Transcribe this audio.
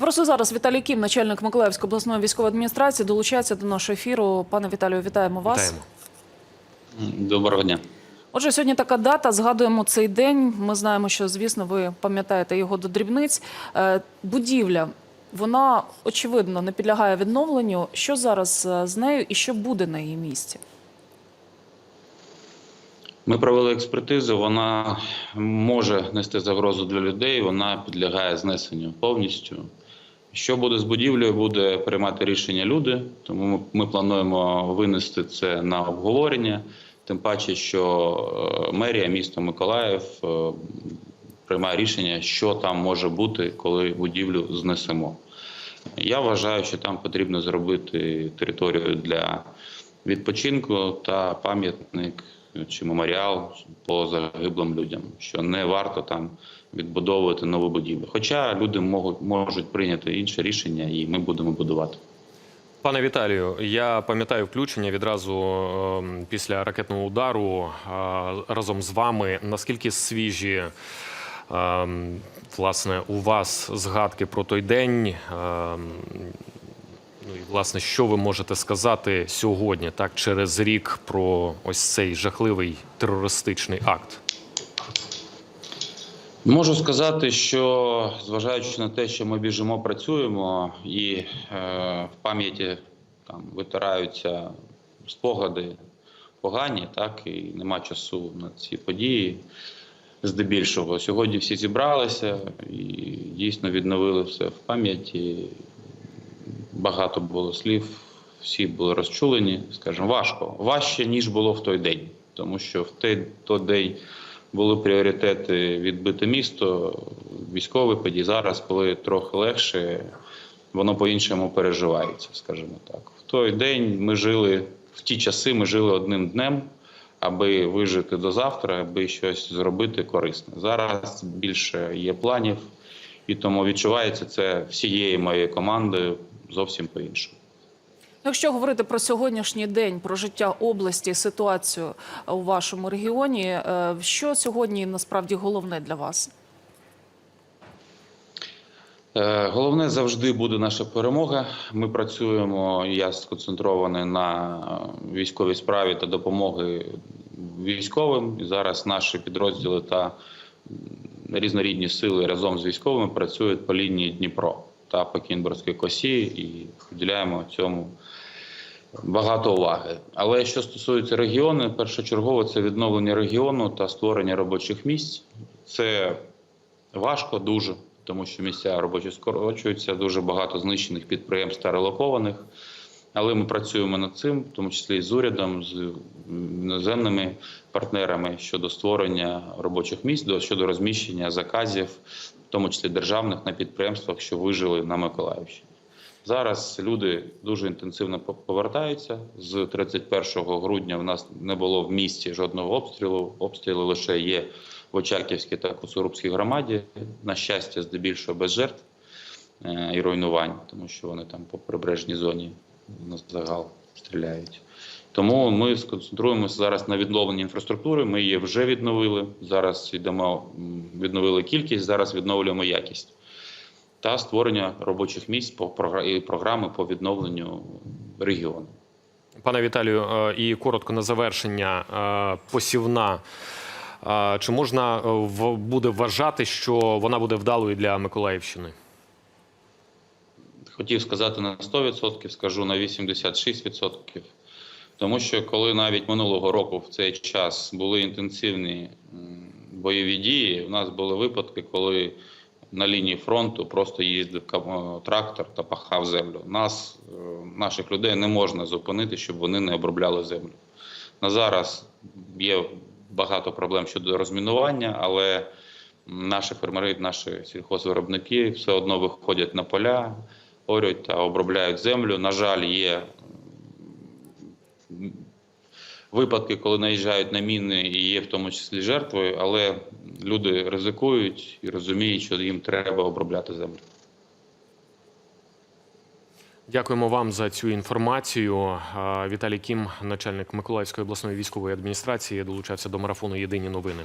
Просто зараз Віталій Кім, начальник Миколаївської обласної військової адміністрації, долучається до нашого ефіру. Пане Віталію, вітаємо вас. Вітаємо. Доброго дня. Отже, сьогодні така дата. Згадуємо цей день. Ми знаємо, що звісно ви пам'ятаєте його до дрібниць. Е, Будівля вона очевидно не підлягає відновленню. Що зараз е, з нею і що буде на її місці? Ми провели експертизу. Вона може нести загрозу для людей. Вона підлягає знесенню повністю. Що буде з будівлею, буде приймати рішення люди. Тому ми, плануємо винести це на обговорення. Тим паче, що е, мерія міста Миколаїв е, приймає рішення, що там може бути, коли будівлю знесемо. Я вважаю, що там потрібно зробити територію для відпочинку та пам'ятник чи меморіал по загиблим людям, що не варто там відбудовувати нову будівлю. Хоча люди можуть, можуть прийняти інше рішення, і ми будемо будувати. Пане Віталію, я пам'ятаю включення відразу ем, після ракетного удару е, разом з вами. Наскільки свіжі ем, власне у вас згадки про той день? Ну і власне, що ви можете сказати сьогодні, так через рік, про ось цей жахливий терористичний акт? Можу сказати, що зважаючи на те, що ми біжимо, працюємо, і е, в пам'яті там витираються спогади погані, так і нема часу на ці події. Здебільшого сьогодні всі зібралися і дійсно відновили все в пам'яті. Багато було слів, всі були розчулені, скажімо, важко. Важче, ніж було в той день, тому що в той, той день були пріоритети відбити місто, військові події. Зараз, коли трохи легше, воно по-іншому переживається, скажімо так. В той день ми жили, в ті часи ми жили одним днем, аби вижити до завтра, аби щось зробити корисне. Зараз більше є планів, і тому відчувається це всією моєю командою зовсім по-іншому. Якщо говорити про сьогоднішній день, про життя області, ситуацію у вашому регіоні, е, що сьогодні насправді головне для вас? Е, Головне завжди буде наша перемога. Ми працюємо. Я сконцентрований на е, військовій справі та допомоги військовим. І зараз наші підрозділи та різнорідні сили разом з військовими працюють по лінії Дніпро та по Кінбурзькій косі і приділяємо цьому багато уваги. Але що стосується регіону, першочергово це відновлення регіону та створення робочих місць. Це важко дуже, тому що місця робочі скорочуються, дуже багато знищених підприємств та релокованих. Але ми працюємо над цим, в тому числі і з урядом, з іноземними партнерами щодо створення робочих місць, до- щодо розміщення заказів, тому числі державних на підприємствах, що вижили на Миколаївщині. Зараз люди дуже інтенсивно по- повертаються. З 31 грудня в нас не було в місті жодного обстрілу. Обстріли лише є в Очаківській та Куцурубській громаді. На щастя, здебільшого без жертв е, і руйнувань, тому що вони там по прибережній зоні на загал стріляють. Тому ми сконцентруємося зараз на відновленні інфраструктури. Ми її вже відновили. Зараз йдемо відновили кількість, зараз відновлюємо якість та створення робочих місць по і програми по відновленню регіону. Пане Віталію, е, і коротко на завершення е, посівна. Е, Чи можна буде вважати, що вона буде вдалою для Миколаївщини? Хотів сказати на 100%, скажу на 86%. Тому що коли навіть минулого року в цей час були інтенсивні бойові дії, у нас були випадки, коли на лінії фронту просто їздив е, трактор та пахав землю. Нас, е, наших людей, не можна зупинити, щоб вони не обробляли землю. На зараз є багато проблем щодо розмінування, але наші фермери, наші сільхозвиробники все одно виходять на поля, орють та обробляють землю. На жаль, є випадки, коли наїжджають на міни і є в тому числі жертвою, але люди ризикують і розуміють, що їм треба обробляти землю. Дякуємо вам за цю інформацію. Віталій Кім, начальник Миколаївської обласної військової адміністрації, долучався до марафону Єдині новини.